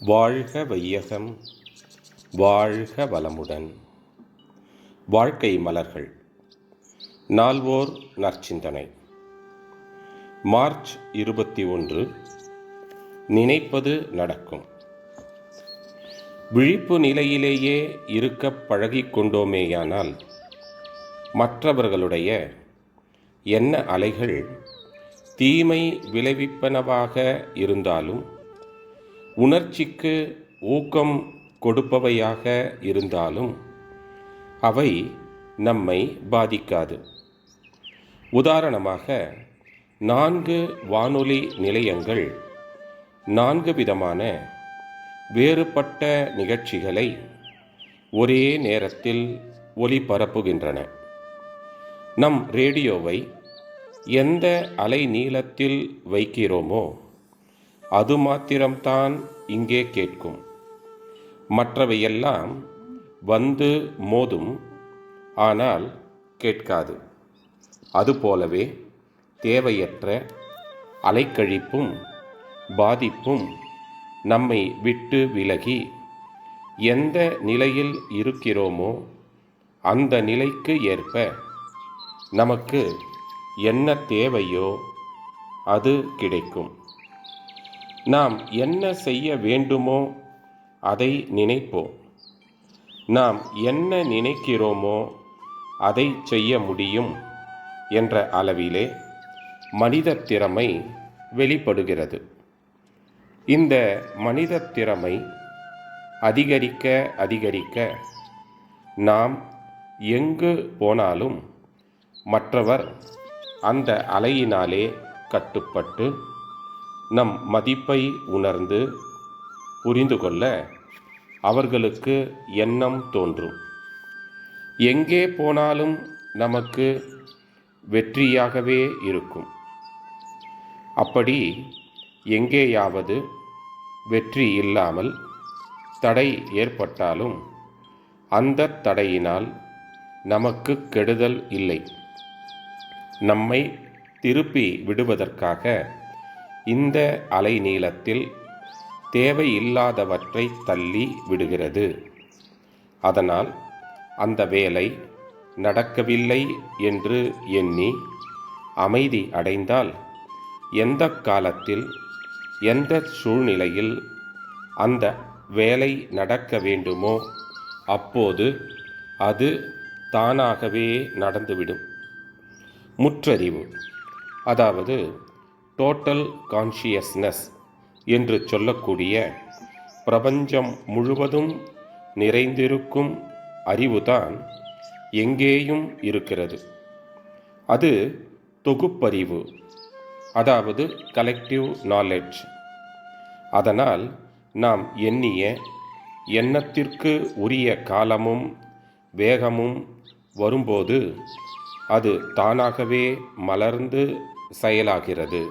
வாழ்க வையகம் வாழ்க வளமுடன். வாழ்க்கை மலர்கள். நால்வோர் நற்சிந்தனை. மார்ச் இருபத்தி ஒன்று நினைப்பது நடக்கும். விழிப்பு நிலையிலேயே இருக்க பழகிக்கொண்டோமேயானால் மற்றவர்களுடைய என்ன அலைகள் தீமை விளைவிப்பனவாக இருந்தாலும் உணர்ச்சிக்கு ஊக்கம் கொடுப்பவையாக இருந்தாலும் அவை நம்மை பாதிக்காது. உதாரணமாக நான்கு வானொலி நிலையங்கள் நான்கு விதமான வேறுபட்ட நிகழ்ச்சிகளை ஒரே நேரத்தில் ஒலிபரப்புகின்றன நம் ரேடியோவை எந்த அலை நீளத்தில் வைக்கிறோமோ அது மாத்திரம்தான் இங்கே கேட்கும். மற்றவையெல்லாம் வந்து மோதும் ஆனால் கேட்காது. அதுபோலவே தேவையற்ற அலைக்கழிப்பும் பாதிப்பும் நம்மை விட்டு விலகி எந்த நிலையில் இருக்கிறோமோ அந்த நிலைக்கு ஏற்ப நமக்கு என்ன தேவையோ அது கிடைக்கும். நாம் என்ன செய்ய வேண்டுமோ அதை நினைப்போம். நாம் என்ன நினைக்கிறோமோ அதை செய்ய முடியும் என்ற அளவிலே மனித திறமை வெளிப்படுகிறது. இந்த மனித திறமை அதிகரிக்க அதிகரிக்க நாம் எங்கு போனாலும் மற்றவர் அந்த அலையினாலே கட்டுப்பட்டு நம் மதிப்பை உணர்ந்து புரிந்து கொள்ள அவர்களுக்கு எண்ணம் தோன்றும். எங்கே போனாலும் நமக்கு வெற்றியாகவே இருக்கும். அப்படி எங்கேயாவது வெற்றி இல்லாமல் தடை ஏற்பட்டாலும் அந்த தடையினால் நமக்கு கெடுதல் இல்லை. நம்மை திருப்பி விடுவதற்காக இந்த அலைநீளத்தில் தேவையில்லாதவற்றை தள்ளி விடுகிறது. அதனால் அந்த வேலை நடக்கவில்லை என்று எண்ணி அமைதி அடைந்தால் எந்த காலத்தில் எந்த சூழ்நிலையில் அந்த வேலை நடக்க வேண்டுமோ அப்போது அது தானாகவே நடந்துவிடும். முற்றறிவு அதாவது டோட்டல் கான்ஷியஸ்னஸ் என்று சொல்லக்கூடிய பிரபஞ்சம் முழுவதும் நிறைந்திருக்கும் அறிவுதான் எங்கேயும் இருக்கிறது. அது தொகுப்பறிவு அதாவது கலெக்டிவ் நாலெட்ஜ் அதனால் நாம் எண்ணிய எண்ணத்திற்கு உரிய காலமும் வேகமும் வரும்போது அது தானாகவே மலர்ந்து செயலாகிறது.